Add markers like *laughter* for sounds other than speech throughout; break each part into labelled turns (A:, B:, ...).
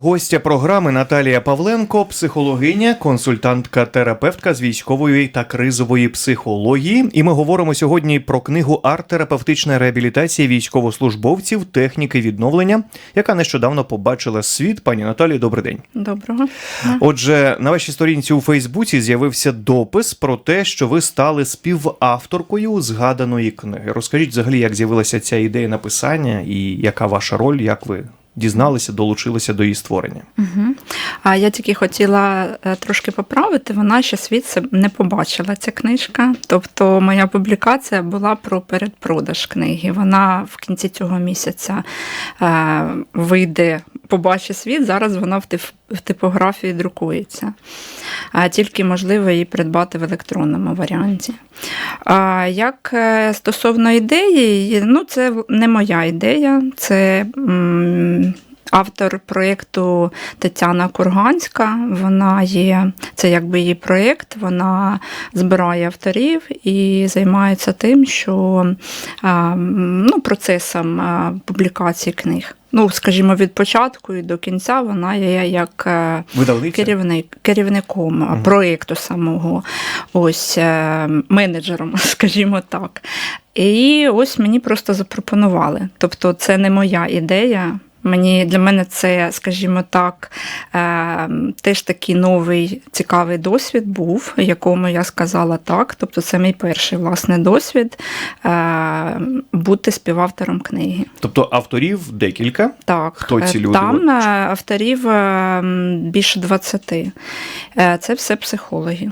A: Гостя програми Наталія Павленко, психологиня, консультантка, терапевтка з військової та кризової психології. І ми говоримо сьогодні про книгу Арт-терапевтична реабілітація військовослужбовців, техніки відновлення, яка нещодавно побачила світ. Пані Наталі, добрий день.
B: Доброго.
A: Отже, на вашій сторінці у Фейсбуці з'явився допис про те, що ви стали співавторкою згаданої книги. Розкажіть взагалі, як з'явилася ця ідея написання і яка ваша роль, як ви дізналися, долучилися до її створення?
B: Угу. А я тільки хотіла е, трошки поправити, вона ще світ не побачила, ця книжка. Тобто моя публікація була про передпродаж книги. Вона в кінці цього місяця е, вийде, побачить світ. Зараз вона в, в типографії друкується. А тільки можливо її придбати в електронному варіанті. А як е, стосовно ідеї, ну це не моя ідея, це. м, Автор проєкту Тетяна Курганська. Вона є, це якби її проєкт, вона збирає авторів і займається тим, що ну, процесом публікації книг. Ну, скажімо, від початку і до кінця вона є як е, керівник, керівником
A: Мгм.
B: проєкту самого, ось е, менеджером, *laughs* скажімо так. І ось мені просто запропонували. Тобто, це не моя ідея. Мені для мене це, скажімо так, е, теж такий новий цікавий досвід був, якому я сказала так. Тобто, це мій перший власне досвід е, бути співавтором книги.
A: Тобто авторів декілька.
B: Так,
A: Хто ці
B: е,
A: люди?
B: Там е, авторів е, більше 20. Е, Це все психологи.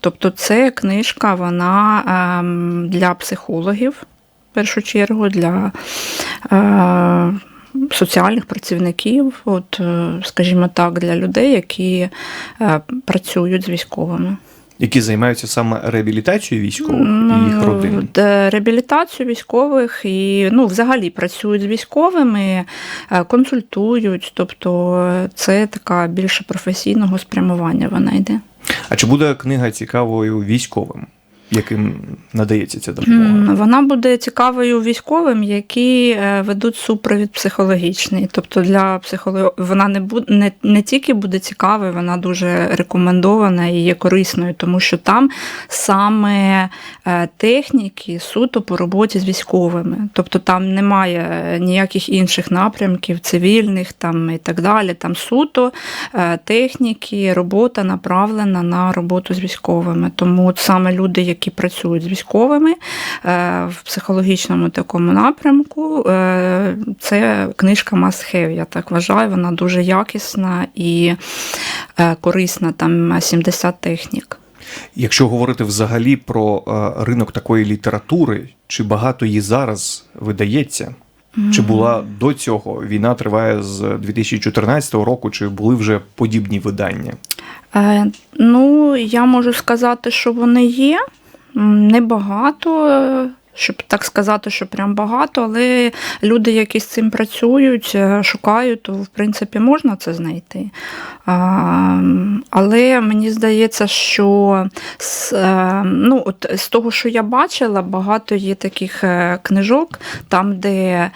B: Тобто, це книжка, вона для психологів, в першу чергу, для е, соціальних працівників, от, е, скажімо так, для людей, які е, працюють з військовими.
A: які займаються саме реабілітацією військових і їх родин.
B: Реабілітацію військових і ну, взагалі працюють з військовими, е, консультують. Тобто е, це така більше професійного спрямування вона йде.
A: А чи буде книга цікавою військовим, яким надається ця допомога?
B: Вона буде цікавою військовим, які е, ведуть супровід психологічний. Тобто для психолог... вона не буде не, не тільки буде цікавою, вона дуже рекомендована і є корисною, тому що там саме е, техніки суто по роботі з військовими. Тобто там немає ніяких інших напрямків, цивільних там і так далі. Там суто е, техніки, робота направлена на роботу з військовими. Тому от саме люди, які працюють з військовими е, в психологічному такому напрямку, е, це книжка Must Have, я так вважаю. Вона дуже якісна і е, корисна. Там 70 технік.
A: Якщо говорити взагалі про ринок такої літератури, чи багато її зараз видається? Чи була до цього війна триває з 2014 року, чи були вже подібні видання?
B: Е, ну, я можу сказати, що вони є. Небагато, щоб так сказати, що прям багато, але люди, які з цим працюють, е, шукають, то в принципі можна це знайти. Але мені здається, що з, е, ну, от, з того, що я бачила, багато є таких е, книжок, там, де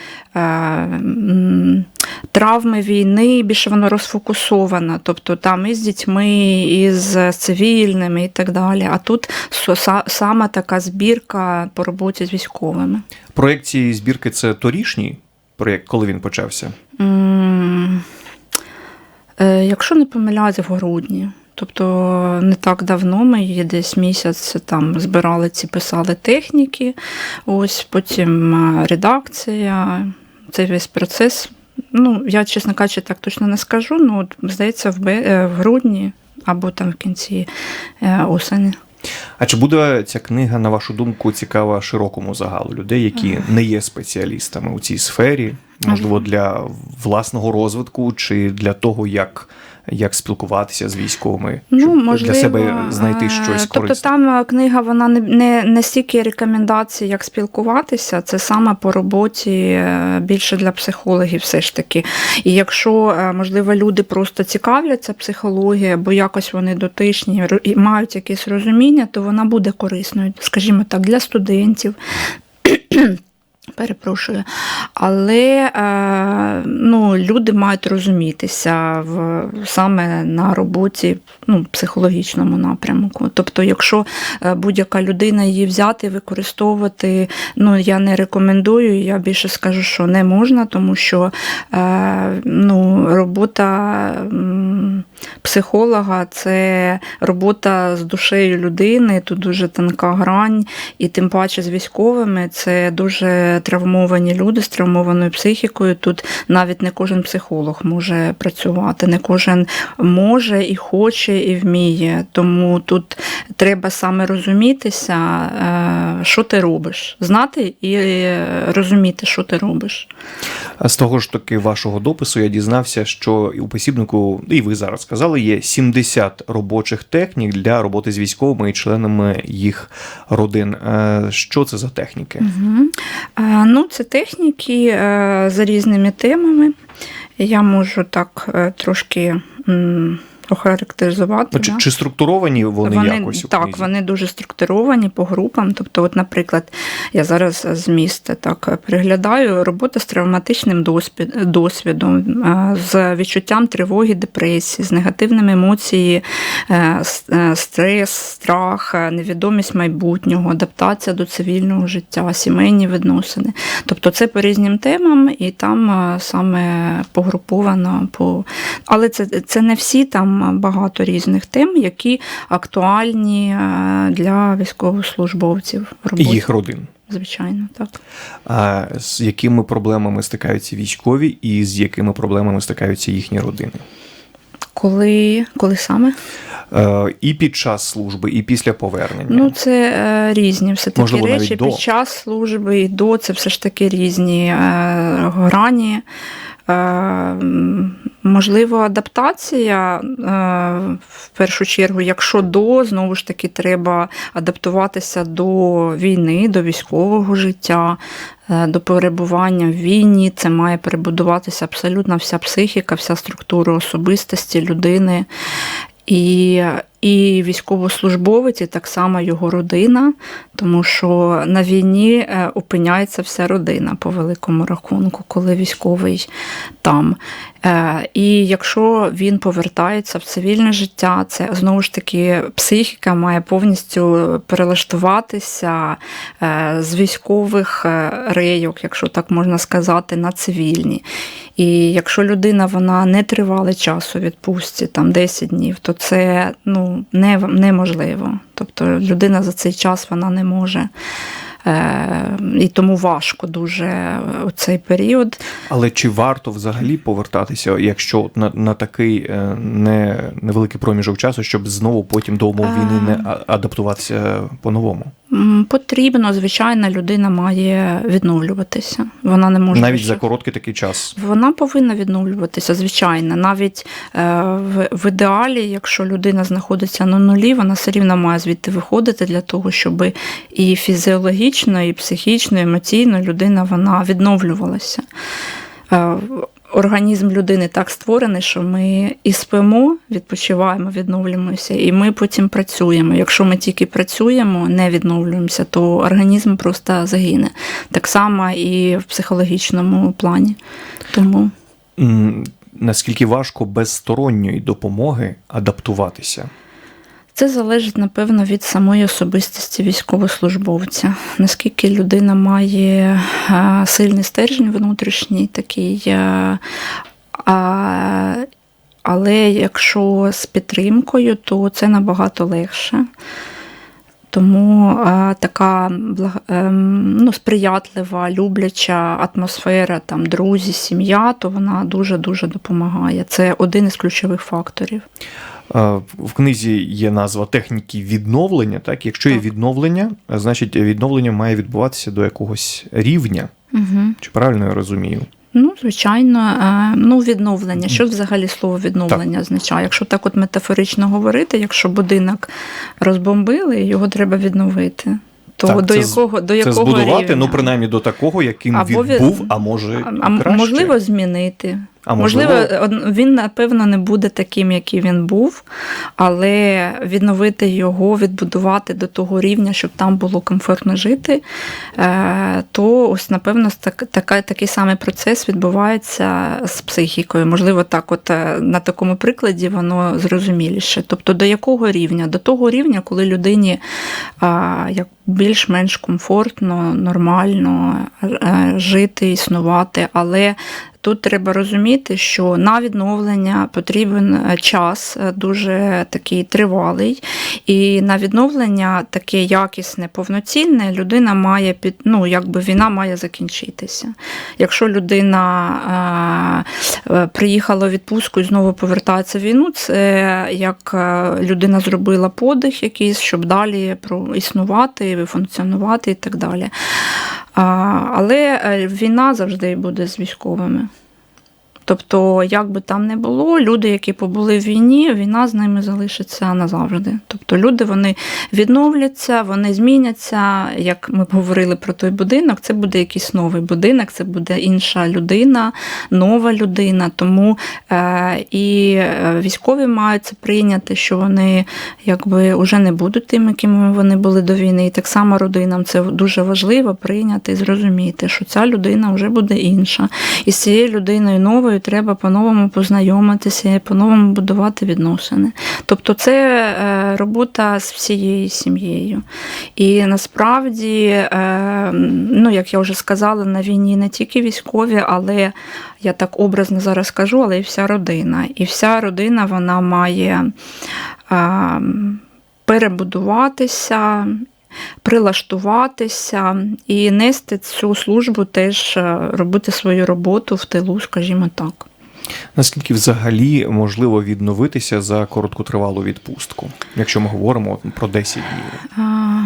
B: травми війни більше воно розфокусовано. Тобто там і з дітьми, і з цивільними, і так далі. А тут со- са- саме така збірка по роботі з військовими.
A: Проєкт цієї збірки це торішній проєкт, коли він почався.
B: М, е, Якщо не помиляюсь, в грудні. Тобто не так давно ми її десь місяць там збирали ці писали техніки, ось потім е, редакція, цей весь процес. Ну, я, чесно кажучи, так точно не скажу. Ну, здається, в, бе- е, в грудні або там в кінці е, осені.
A: А чи буде ця книга, на вашу думку, цікава широкому загалу людей, які не є спеціалістами у цій сфері? Можливо, для власного розвитку чи для того, як, як спілкуватися з військовими, ну, щоб для себе знайти
B: е,
A: щось
B: Тобто
A: корисне?
B: там е, книга вона не, не, не стільки рекомендацій, як спілкуватися, це саме по роботі е, більше для психологів, все ж таки. І якщо, можливо, люди просто цікавляться психологією, або якось вони дотичні і мають якесь розуміння, то вона буде корисною, скажімо так, для студентів. Перепрошую. Але е, ну, люди мають розумітися в, саме на роботі ну, психологічному напрямку. Тобто, якщо е, будь-яка людина її взяти, використовувати, ну я не рекомендую, я більше скажу, що не можна, тому що е, ну, робота психолога це робота з душею людини, тут дуже тонка грань, і тим паче з військовими це дуже травмовані люди з травмованою психікою. Тут навіть не кожен психолог може працювати, не кожен може і хоче, і вміє. Тому тут треба саме розумітися, е, що ти робиш, знати і е, розуміти, що ти робиш.
A: А з того ж таки вашого допису я дізнався, що у посібнику, і ви зараз сказали, є 70 робочих технік для роботи з військовими і членами їх родин. Е, Що це за техніки?
B: Угу. Ну, це техніки е, за різними темами. Я можу так е, трошки охарактеризувати.
A: Чи,
B: да.
A: чи структуровані вони, якось у
B: так,
A: книзі?
B: вони дуже структуровані по групам. Тобто, от, наприклад, я зараз з міста так переглядаю робота з травматичним досвід- досвідом, е, з відчуттям тривоги, депресії, з негативними емоції, е, е, стрес, страх, невідомість майбутнього, адаптація до цивільного життя, сімейні відносини. Тобто це по різним темам, і там саме погруповано по. Але це, це не всі там багато різних тем, які актуальні е, для військовослужбовців
A: І їх родин.
B: Звичайно, так.
A: А з якими проблемами стикаються військові, і з якими проблемами стикаються їхні родини?
B: Коли, коли саме?
A: Е, І під час служби, і після повернення.
B: Ну, це е, різні все таки
A: Можливо,
B: речі.
A: до.
B: Під час служби і до це все ж таки різні е, грані. Е, можливо, адаптація е, в першу чергу, якщо до, знову ж таки, треба адаптуватися до війни, до військового життя, е, до перебування в війні. Це має перебудуватися абсолютно вся психіка, вся структура особистості людини. І, і військовослужбовець, і так само його родина, тому що на війні е, опиняється вся родина по великому рахунку, коли військовий там. Е, І якщо він повертається в цивільне життя, це знову ж таки психіка має повністю перелаштуватися е, з військових рейок, якщо так можна сказати, на цивільні. І якщо людина вона не тривалий час у відпустці, там 10 днів, то це ну, не, неможливо. Тобто людина за цей час вона не може. Е, і тому важко дуже у цей період.
A: Але чи варто взагалі повертатися, якщо на, на такий е, не, невеликий проміжок часу, щоб знову потім до умов війни не адаптуватися по-новому?
B: Потрібно, звичайно, людина має відновлюватися. Вона не може
A: Навіть за короткий такий час.
B: Вона повинна відновлюватися, звичайно. Навіть е, в, в ідеалі, якщо людина знаходиться на нулі, вона все рівно має звідти виходити для того, щоб і фізіологічно, і психічно, і емоційно людина вона відновлювалася. Е, Організм людини так створений, що ми і спимо, відпочиваємо, відновлюємося, і ми потім працюємо. Якщо ми тільки працюємо, не відновлюємося, то організм просто загине. Так само і в психологічному плані. Тому
A: Наскільки важко без сторонньої допомоги адаптуватися?
B: Це залежить, напевно, від самої особистості військовослужбовця. Наскільки людина має е, сильний стержень внутрішній, такий. е, а, але якщо з підтримкою, то це набагато легше. Тому а, така ем, ну, сприятлива, любляча атмосфера, там, друзі, сім'я, то вона дуже-дуже допомагає. Це один із ключових факторів.
A: Е, В книзі є назва техніки відновлення. Так, якщо є відновлення, значить відновлення має відбуватися до якогось рівня.
B: Угу.
A: Чи правильно я розумію?
B: Ну, звичайно, е, ну, відновлення. Що взагалі слово відновлення означає? Якщо так от метафорично говорити, якщо будинок розбомбили, його треба відновити. То
A: Так,
B: до
A: це
B: якого, до
A: Це
B: якого
A: збудувати,
B: рівня?
A: ну принаймні до такого, яким
B: Або
A: він
B: від-
A: був, а може
B: а,
A: краще.
B: можливо змінити.
A: А
B: Можливо, од- він, напевно, не буде таким, який він був, але відновити його, відбудувати до того рівня, щоб там було комфортно жити, е, то ось, напевно, так, така, такий самий процес відбувається з психікою. Можливо, так, от е, на такому прикладі воно зрозуміліше. Тобто, до якого рівня? До того рівня, коли людині як більш-менш комфортно, нормально е, жити, існувати, але Тут треба розуміти, що на відновлення потрібен е, час е, дуже такий тривалий, і на відновлення таке якісне, повноцінне людина має під ну, якби війна має закінчитися. Якщо людина е, е, приїхала у відпустку і знову повертається в війну, це як людина зробила подих якийсь, щоб далі існувати, функціонувати і так далі. Але е, війна завжди буде з військовими. Тобто, як би там не було, люди, які побули в війні, війна з ними залишиться назавжди. Тобто люди вони відновляться, вони зміняться. Як ми говорили про той будинок, це буде якийсь новий будинок, це буде інша людина, нова людина. Тому е, і е, військові мають це прийняти, що вони якби вже не будуть тими, якими вони були до війни. І так само родинам це дуже важливо прийняти і зрозуміти, що ця людина вже буде інша. І з цією людиною новою треба по-новому познайомитися по-новому будувати відносини. Тобто це е, робота з всією сім'єю. І насправді, е, ну як я вже сказала, на війні не тільки військові, але я так образно зараз кажу, але і вся родина. І вся родина вона має е, перебудуватися. Прилаштуватися і нести цю службу, теж е, робити свою роботу в тилу, скажімо так.
A: Наскільки взагалі можливо відновитися за короткотривалу відпустку, якщо ми говоримо про 10 днів?
B: А,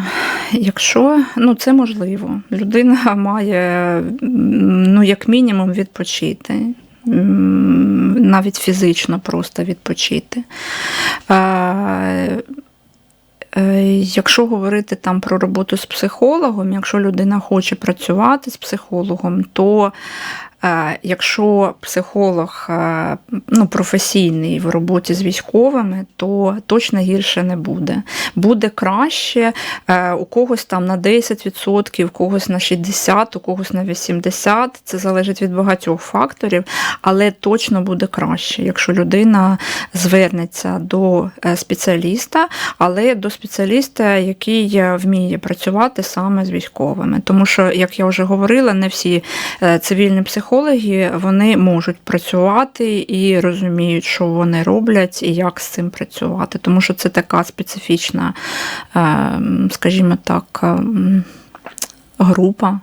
B: Якщо ну це можливо, людина має ну як мінімум відпочити. Навіть фізично просто відпочити. Е, Якщо говорити там про роботу з психологом, якщо людина хоче працювати з психологом, то якщо психолог ну, професійний в роботі з військовими, то точно гірше не буде. Буде краще е, у когось там на 10%, у когось на 60%, у когось на 80%. Це залежить від багатьох факторів, але точно буде краще, якщо людина звернеться до е, спеціаліста, але до спеціаліста, який е, вміє працювати саме з військовими. Тому що, як я вже говорила, не всі цивільні психологи вони можуть працювати і розуміють, що вони роблять і як з цим працювати. Тому що це така специфічна, е, скажімо так, ем, група,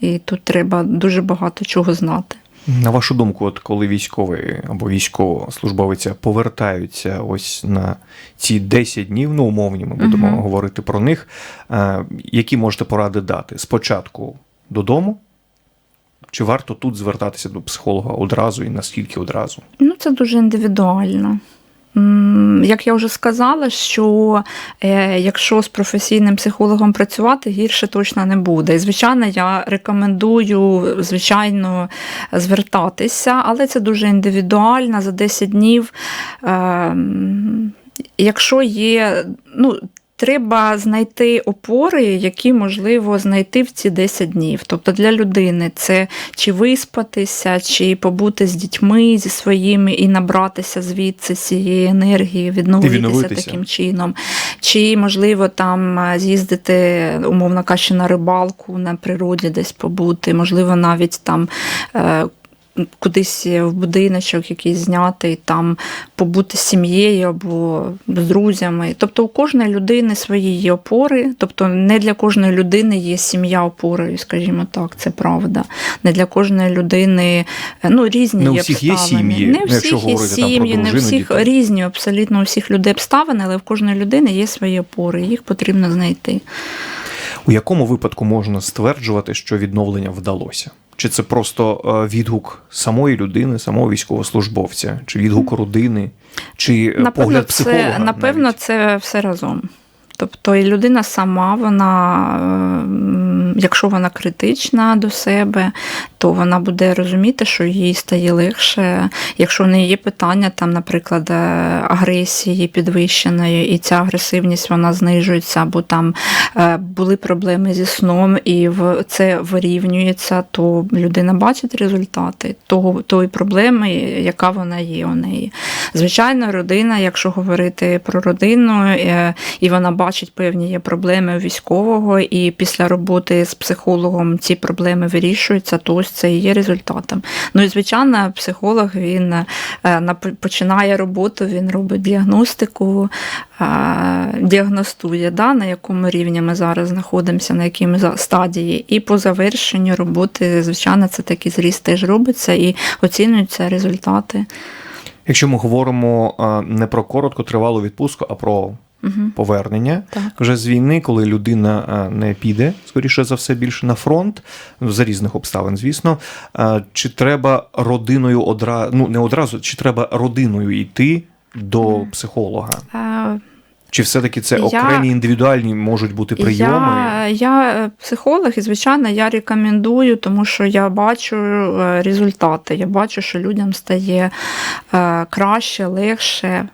B: і тут треба дуже багато чого знати.
A: На вашу думку, от коли військовий або військовослужбовиця повертаються ось на ці 10 днів, ну умовні, ми будемо
B: Мгм.
A: говорити про них, е, які можете поради дати? Спочатку додому? Чи варто тут звертатися до психолога одразу і наскільки одразу?
B: Ну, це дуже індивідуально. Як я вже сказала, що е, якщо з професійним психологом працювати, гірше точно не буде. І, звичайно, я рекомендую, звичайно, звертатися, але це дуже індивідуально за 10 днів. Е, Якщо є, ну, Треба знайти опори, які можливо знайти в ці 10 днів. Тобто для людини це чи виспатися, чи побути з дітьми зі своїми і набратися звідси цієї енергії, відновитися
A: відновитися.
B: таким чином, чи можливо там е, з'їздити, умовно кажучи, на рибалку на природі, десь побути, можливо, навіть там. Кудись в будиночок якийсь зняти, і там побути з сім'єю або з друзями. Тобто у кожної людини свої є опори. Тобто не для кожної людини є сім'я опорою, скажімо так, це правда. Не для кожної людини е, ну, різні
A: Не
B: є
A: всіх є
B: обставини.
A: сім'ї,
B: Не у всіх є сім'ї, не у всіх
A: дітей.
B: різні, абсолютно у всіх людей обставини, але в кожної людини є свої опори, їх потрібно знайти.
A: У якому випадку можна стверджувати, що відновлення вдалося? Чи це просто е, відгук самої людини, самого військовослужбовця, чи відгук родини, чи е,
B: Напевно,
A: погляд психолога?
B: це, напевно,
A: навіть?
B: це все разом. Тобто і людина сама, вона, якщо вона критична до себе, то вона буде розуміти, що їй стає легше, якщо в неї є питання, там, наприклад, е, агресії підвищеної, і ця агресивність вона знижується, або там е, були проблеми зі сном, і це вирівнюється, то людина бачить результати того, тої проблеми, яка вона є у неї. Звичайно, родина, якщо говорити про родину, е, і вона бачить певні є проблеми у військового, і після роботи з психологом ці проблеми вирішуються, то ось це і є результатом. Ну і звичайно, психолог він е, починає роботу, він робить діагностику, е, діагностує, да, на якому рівні ми зараз знаходимося, на якій стадії. І по завершенню роботи, звичайно, це такий зріст теж робиться і оцінюються результати.
A: Якщо ми говоримо не про короткотривалу відпустку, а про
B: Угу.
A: повернення
B: Так.
A: вже з війни, коли людина не піде, скоріше за все, більше на фронт, за різних обставин, звісно. Чи треба родиною одразу, ну не одразу, чи треба родиною йти до психолога?
B: Е,
A: Чи все-таки це
B: Я-
A: окремі індивідуальні можуть бути прийоми?
B: Я, я е, психолог, і звичайно, я рекомендую, тому що я бачу е, результати. Я бачу, що людям стає е, краще, легше.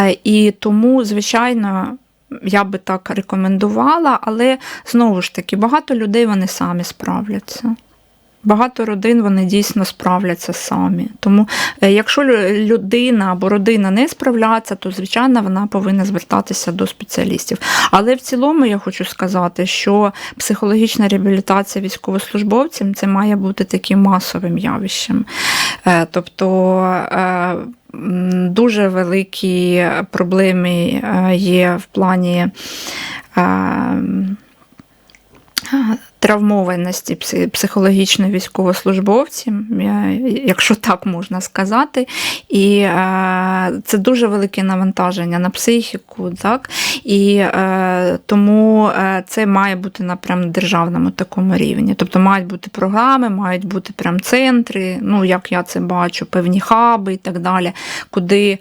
B: Е, І тому, звичайно, я би так рекомендувала, але знову ж таки, багато людей вони самі справляться. Багато родин вони дійсно справляться самі. Тому, е, якщо людина або родина не справляється, то звичайно вона повинна звертатися до спеціалістів. Але в цілому я хочу сказати, що психологічна реабілітація військовослужбовців це має бути таким масовим явищем. Е, Тобто е, дуже великі проблеми є в плані. Травмованості пси- психологічно військовослужбовців, якщо так можна сказати, і е, це дуже велике навантаження на психіку, так і е, тому е, це має бути на прям державному такому рівні. Тобто мають бути програми, мають бути прям центри, ну як я це бачу, певні хаби і так далі, куди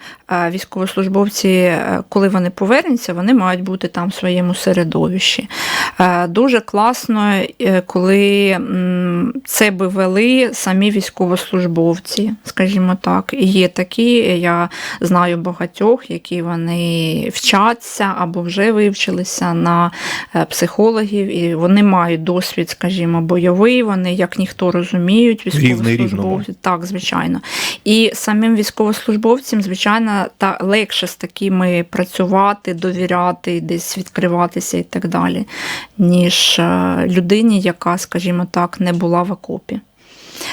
B: військовослужбовці, коли вони повернуться, вони мають бути там в своєму середовищі. Дуже класно, коли це би вели самі військовослужбовці, скажімо так. І є такі, я знаю багатьох, які вони вчаться або вже вивчилися на е, психологів, і вони мають досвід, скажімо, бойовий, вони як ніхто розуміють військовослужбовців. Так, звичайно. І самим військовослужбовцям, звичайно, та легше з такими працювати, довіряти, десь відкриватися і так далі, ніж е, людині, яка, скажімо так, не була в окопі.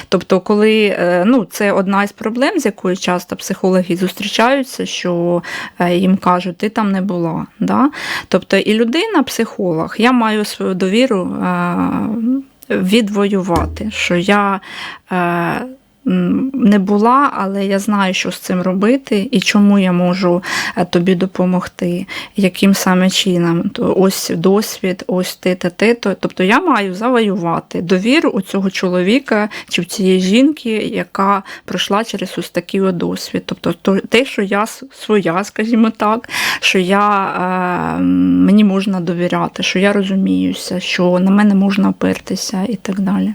B: Тобто, коли е, ну, це одна із проблем, з якою часто психологи зустрічаються, що е, їм кажуть, ти там не була. Да? Тобто, і людина, психолог, я маю свою довіру е, відвоювати, що я. Не була, але я знаю, що з цим робити і чому я можу е, тобі допомогти, яким саме чином. Ось досвід, ось те, те, те. то. Тобто я маю завоювати довіру у цього чоловіка чи в цієї жінки, яка пройшла через ось такий досвід. Тобто то- те, що я своя, скажімо так, що я, е, мені можна довіряти, що я розуміюся, що на мене можна опертися і так далі.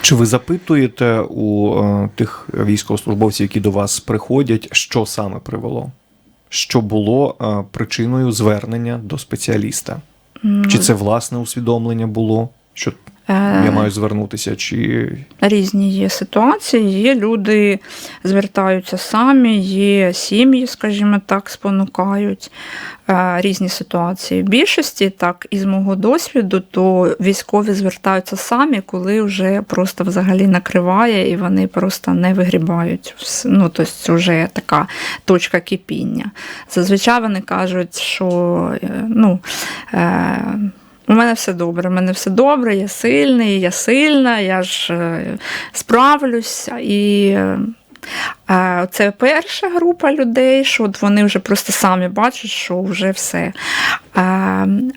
A: Чи ви запитуєте у тих військовослужбовців, які до вас приходять, що саме привело? Що було е, причиною звернення до спеціаліста? Чи це власне усвідомлення було? Що
B: Е,
A: я маю звернутися, чи
B: Різні є ситуації, є люди звертаються самі, є сім'ї, скажімо так, спонукають е, різні ситуації. В більшості, так, із мого досвіду, то військові звертаються самі, коли вже просто взагалі накриває і вони просто не вигрібають. Ну, тобто це вже така точка кипіння. Зазвичай вони кажуть, що е, ну. У мене все добре, у мене все добре, я сильний, я сильна, я ж е, справлюся. І е, е, це перша група людей, що от вони вже просто самі бачать, що вже все.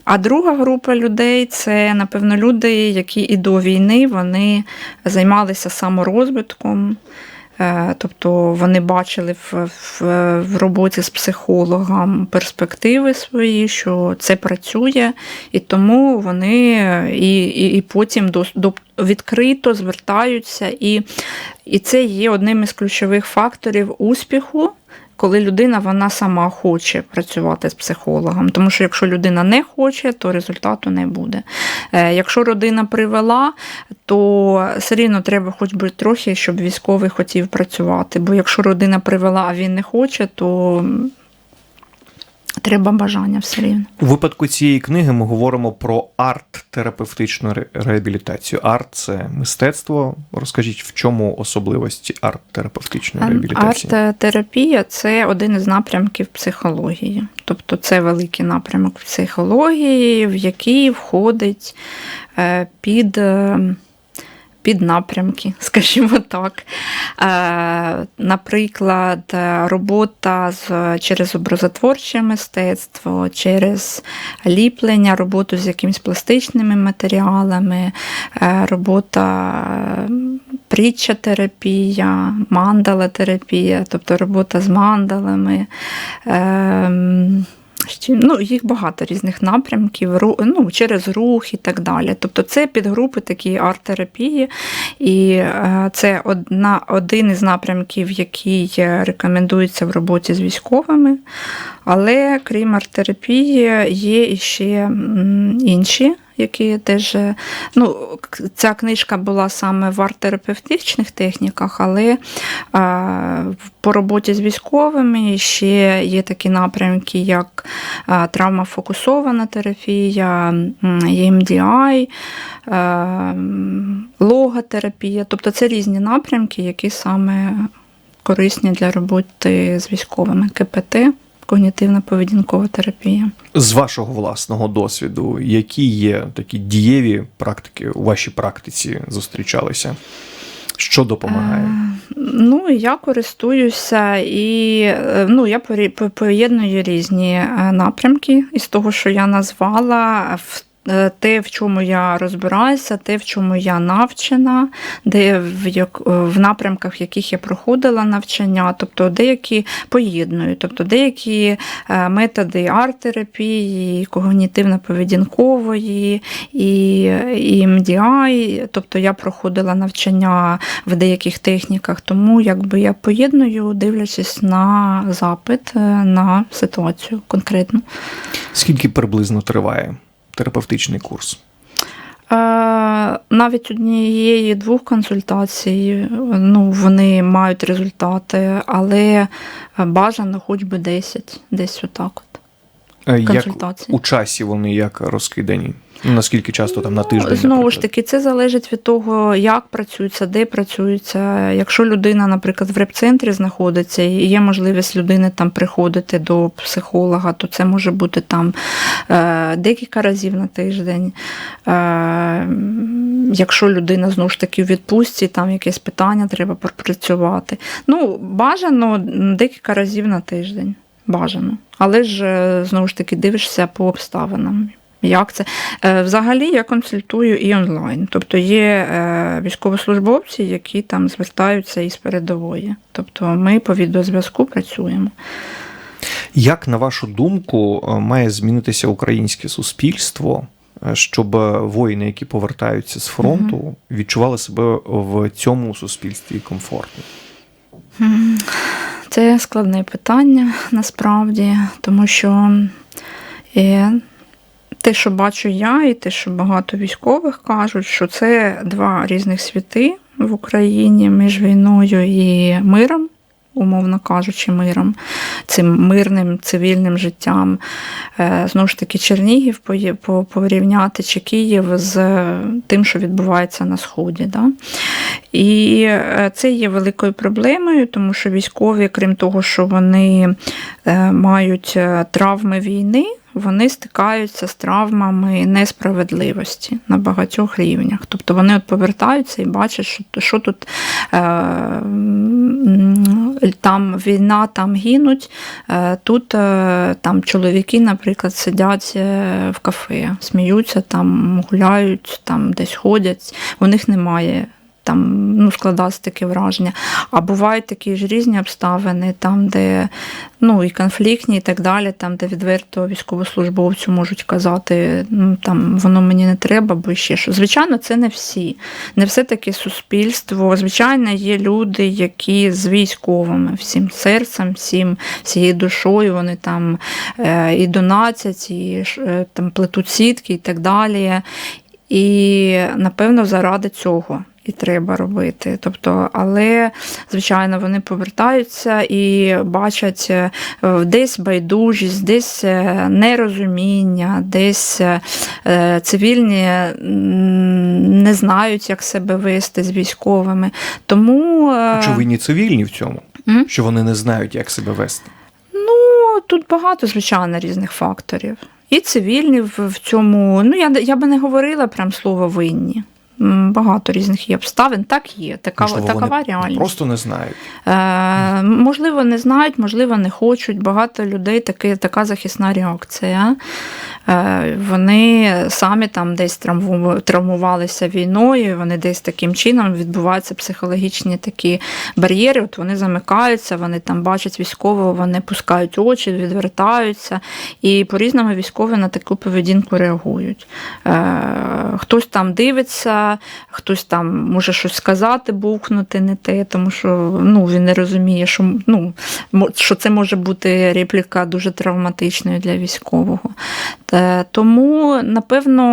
B: А друга група людей це, напевно, люди, які і до війни вони займалися саморозвитком. Е, Тобто вони бачили в, в, в роботі з психологом перспективи свої, що це працює, і тому вони і, і, і потім до, до відкрито звертаються. І, і це є одним із ключових факторів успіху. Коли людина вона сама хоче працювати з психологом, тому що якщо людина не хоче, то результату не буде. Е, Якщо родина привела, то все рівно треба хоч би трохи, щоб військовий хотів працювати. Бо якщо родина привела, а він не хоче, то треба бажання все рівно.
A: У випадку цієї книги ми говоримо про арт-терапевтичну ре- реабілітацію. Арт це мистецтво. Розкажіть, в чому особливості арт-терапевтичної реабілітації?
B: Арт-терапія це один із напрямків психології. Тобто це великий напрямок психології, в який входить е, під. Під напрямки, *laughs* скажімо так. Е, Наприклад, робота з, через образотворче мистецтво, через ліплення, роботу з якимись пластичними матеріалами, е, робота е, притча-терапія, мандала-терапія, тобто робота з мандалами. Ну, їх багато різних напрямків, ну, через рух і так далі. Тобто це підгрупи такі арт-терапії, і е, це одна, один із напрямків, який е, рекомендується в роботі з військовими. Але крім арт-терапії, є ще інші. Які теж, е, ну, ця книжка була саме в арт-терапевтичних техніках, але е, по роботі з військовими ще є такі напрямки, як е, травмофокусована терапія, EMDI, логотерапія. Тобто це різні напрямки, які саме корисні для роботи з військовими. КПТ, когнітивно-поведінкова терапія.
A: З вашого власного досвіду, які є такі дієві практики у вашій практиці зустрічалися? Що допомагає?
B: Е, Ну, я користуюся і е, ну, я поєдную різні е, напрямки із того, що я назвала. в Те, в чому я розбираюся, те, в чому я навчена, де в, як, в напрямках, в яких я проходила навчання, тобто деякі поєдную, тобто деякі е, методи арт-терапії, когнітивно-поведінкової і, і MDI, тобто я проходила навчання в деяких техніках, тому якби я поєдную, дивлячись на запит, е, на ситуацію конкретну.
A: Скільки приблизно триває терапевтичний курс?
B: Е, Навіть однієї двох консультацій, ну, вони мають результати, але бажано хоч би 10, десь отак от.
A: Е, Як у часі вони як розкидані? Ну, Наскільки часто там на тиждень?
B: Знову ж таки, це залежить від того, як працюється, де працюється. Якщо людина, наприклад, в реп-центрі знаходиться і є можливість людини там приходити до психолога, то це може бути там е, декілька разів на тиждень. Е, якщо людина знову ж таки в відпустці, там якесь питання треба пропрацювати. Ну, бажано декілька разів на тиждень. Бажано. Але ж е, знову ж таки дивишся по обставинам. Як це? Е, Взагалі я консультую і онлайн. Тобто є е, військовослужбовці, які там звертаються із передової. Тобто ми по відеозв'язку працюємо.
A: Як, на вашу думку, має змінитися українське суспільство, щоб воїни, які повертаються з фронту, відчували себе в цьому суспільстві комфортно?
B: Це складне питання насправді, тому що е, те, що бачу я, і те, що багато військових кажуть, що це два різних світи в Україні між війною і миром. Умовно кажучи, миром, цим мирним цивільним життям. Е, Знову ж таки, Чернігів порівняти чи Київ з тим, що відбувається на Сході. Да? І е, це є великою проблемою, тому що військові, крім того, що вони е, мають травми війни, вони стикаються з травмами несправедливості на багатьох рівнях. Тобто вони от повертаються і бачать, що, що тут е, там війна, там гинуть, е, тут е, там чоловіки, наприклад, сидять е, в кафе, сміються, там гуляють, там десь ходять, у них немає там ну, складатися таке враження. А бувають такі ж різні обставини, там, де ну, і конфліктні, і так далі, там, де відверто військовослужбовцю можуть казати, ну там воно мені не треба, бо ще що. Звичайно, це не всі. Не все таки суспільство. Звичайно, є люди, які з військовими, всім серцем, всім, всією душою, вони там е, і донатять, і е, там плетуть сітки і так далі. І напевно заради цього і треба робити. Тобто, але звичайно, вони повертаються і бачать е, десь байдужість, десь е, нерозуміння, десь е, цивільні не знають, як себе вести з військовими. Тому
A: Чи винні цивільні в цьому?
B: М?
A: Що вони не знають, як себе вести?
B: Ну, тут багато, звичайно, різних факторів. І цивільні в цьому. Ну, я, я би не говорила прям слово винні. Багато різних є обставин. Так є. Така,
A: Можливо,
B: такова
A: вони
B: реальність.
A: просто не знають.
B: Е, можливо, не знають, можливо, не хочуть. Багато людей таки, така захисна реакція. Е, вони самі там десь травму- травмувалися війною, вони десь таким чином відбуваються психологічні такі бар'єри. От вони замикаються, вони там бачать військового, вони пускають очі, відвертаються. І по-різному військові на таку поведінку реагують. Е, хтось там дивиться, хтось там може щось сказати, бухнути не те, тому що ну, він не розуміє, що, ну, що це може бути репліка дуже травматичною для військового. Е, Тому, напевно,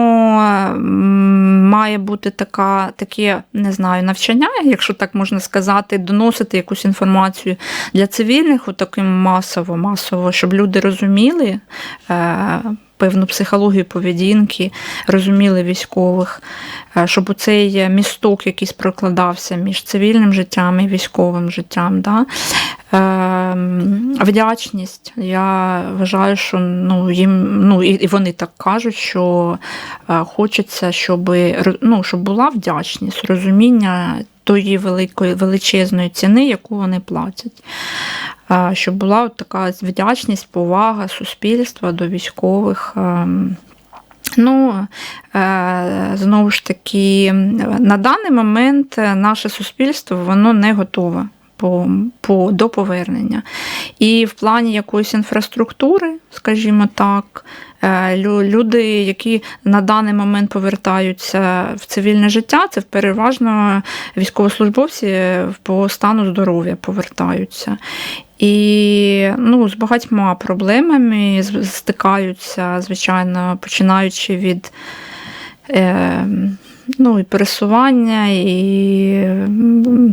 B: має бути така, таке, не знаю, навчання, якщо так можна сказати, доносити якусь інформацію для цивільних, отаким масово, масово, щоб люди розуміли. Певну психологію поведінки, розуміли військових, е, щоб цей місток якийсь прокладався між цивільним життям і військовим життям. Да? Ем, Вдячність. Я вважаю, що ну, їм, ну, і і вони так кажуть, що е, хочеться, щоб, ну, щоб була вдячність, розуміння тої великої величезної ціни, яку вони платять. Щоб була от така вдячність, повага суспільства до військових. ем, Ну, е, знову ж таки, на даний момент наше суспільство воно не готове по, по, до повернення. І в плані якоїсь інфраструктури, скажімо так, е, люди, які на даний момент повертаються в цивільне життя, це переважно військовослужбовці по стану здоров'я повертаються. І ну, з багатьма проблемами стикаються, звичайно, починаючи від е, ну, і пересування, і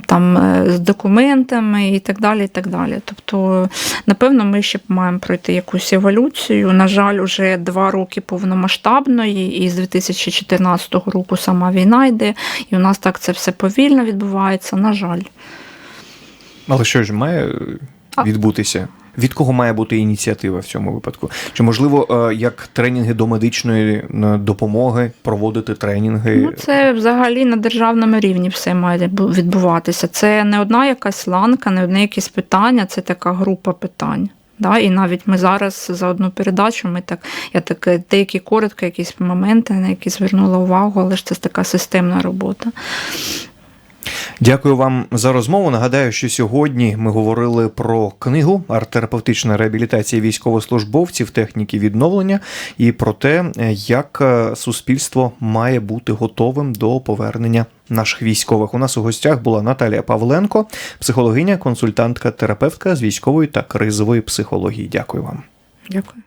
B: там е, з документами, і так далі. і так далі. Тобто, напевно, ми ще маємо пройти якусь еволюцію. На жаль, уже два роки повномасштабної, і з 2014 року сама війна йде, і у нас так це все повільно відбувається. На жаль.
A: Але що ж має відбутися? Від кого має бути ініціатива в цьому випадку? Чи можливо, е, як тренінги до медичної допомоги проводити тренінги?
B: Ну, це взагалі на державному рівні все має відбуватися. Це не одна якась ланка, не одне якесь питання, це така група питань. Да? І навіть ми зараз за одну передачу, ми так, я так е, деякі коротко, якісь моменти, на які звернула увагу, але ж це така системна робота.
A: Дякую вам за розмову. Нагадаю, що сьогодні ми говорили про книгу арт-терапевтична реабілітація військовослужбовців, техніки відновлення і про те, як е, суспільство має бути готовим до повернення наших військових. У нас у гостях була Наталія Павленко, психологиня, консультантка, терапевтка з військової та кризової психології. Дякую вам.
B: Дякую.